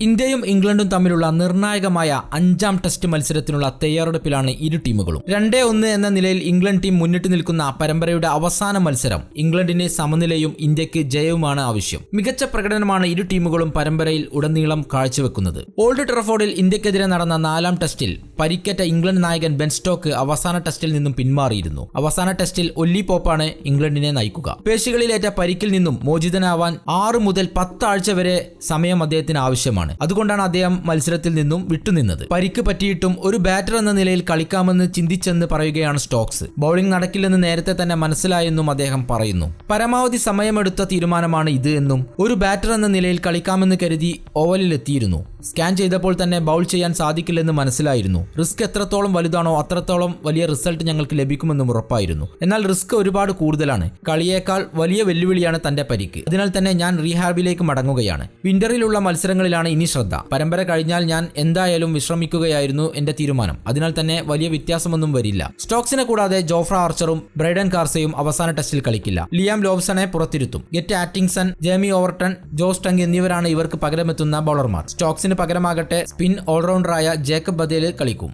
ഇന്ത്യയും ഇംഗ്ലണ്ടും തമ്മിലുള്ള നിർണായകമായ അഞ്ചാം ടെസ്റ്റ് മത്സരത്തിനുള്ള തയ്യാറെടുപ്പിലാണ് ഇരു ടീമുകളും. രണ്ടേ ഒന്ന് എന്ന നിലയിൽ ഇംഗ്ലണ്ട് ടീം മുന്നിട്ട് നിൽക്കുന്ന പരമ്പരയുടെ അവസാന മത്സരം. ഇംഗ്ലണ്ടിന് സമനിലയും ഇന്ത്യയ്ക്ക് ജയവുമാണ് ആവശ്യം. മികച്ച പ്രകടനമാണ് ഇരു ടീമുകളും പരമ്പരയിൽ ഉടനീളം കാഴ്ചവെക്കുന്നത്. ഓൾഡ് ട്രഫോർഡിൽ ഇന്ത്യക്കെതിരെ നടന്ന നാലാം ടെസ്റ്റിൽ പരിക്കേറ്റ ഇംഗ്ലണ്ട് നായകൻ ബെൻ സ്റ്റോക്ക് അവസാന ടെസ്റ്റിൽ നിന്നും പിന്മാറിയിരുന്നു. അവസാന ടെസ്റ്റിൽ ഒല്ലി പോപ്പാണ് ഇംഗ്ലണ്ടിനെ നയിക്കുക. പേശികളിലേറ്റ പരിക്കിൽ നിന്നും മോചിതനാവാൻ ആറ് മുതൽ പത്താഴ്ച വരെ സമയം അദ്ദേഹത്തിന് ആവശ്യമാണ്. അതുകൊണ്ടാണ് അദ്ദേഹം മത്സരത്തിൽ നിന്നും വിട്ടുനിന്നത്. പരിക്ക് പറ്റിയിട്ടും ഒരു ബാറ്റർ എന്ന നിലയിൽ കളിക്കാമെന്ന് ചിന്തിച്ചെന്ന് പറയുകയാണ് സ്റ്റോക്സ്. ബൗളിംഗ് നടക്കില്ലെന്ന് നേരത്തെ തന്നെ മനസ്സിലായെന്നും അദ്ദേഹം പറയുന്നു. പരമാവധി സമയമെടുത്ത തീരുമാനമാണ് ഇത് എന്നും ഒരു ബാറ്റർ എന്ന നിലയിൽ കളിക്കാമെന്ന് കരുതി ഓവലിൽ എത്തിയിരുന്നു. സ്കാൻ ചെയ്തപ്പോൾ തന്നെ ബൗൾ ചെയ്യാൻ സാധിക്കില്ലെന്ന് മനസ്സിലായിരുന്നു. റിസ്ക് എത്രത്തോളം വലുതാണോ അത്രത്തോളം വലിയ റിസൾട്ട് ഞങ്ങൾക്ക് ലഭിക്കുമെന്നും ഉറപ്പായിരുന്നു. എന്നാൽ റിസ്ക് ഒരുപാട് കൂടുതലാണ്. കളിയേക്കാൾ വലിയ വെല്ലുവിളിയാണ് തന്റെ പരിക്ക്. അതിനാൽ തന്നെ ഞാൻ റീഹാബിലേക്ക് മടങ്ങുകയാണ്. വിന്ററിലുള്ള മത്സരങ്ങളിലാണ് ഇനി ശ്രദ്ധ. പരമ്പര കഴിഞ്ഞാൽ ഞാൻ എന്തായാലും വിശ്രമിക്കുകയായിരുന്നു എന്റെ തീരുമാനം. അതിനാൽ തന്നെ വലിയ വ്യത്യാസമൊന്നും വരില്ല. സ്റ്റോക്സിനെ കൂടാതെ ജോഫ്ര ആർച്ചറും ബ്രൈഡൻ കാർസയും അവസാന ടെസ്റ്റിൽ കളിക്കില്ല. ലിയാം ലോബ്സണെ പുറത്തിരുത്തും. Get Atkinson Jamie Overton Josh Tongue എന്നിവരാണ് ഇവർക്ക് പകരമെത്തുന്ന ബൗളർമാർ. സ്റ്റോക്സിന് പകരമാകട്ടെ സ്പിൻ ഓൾറൗണ്ടറായ ജേക്കബ് ബദേൽ കളിക്കും.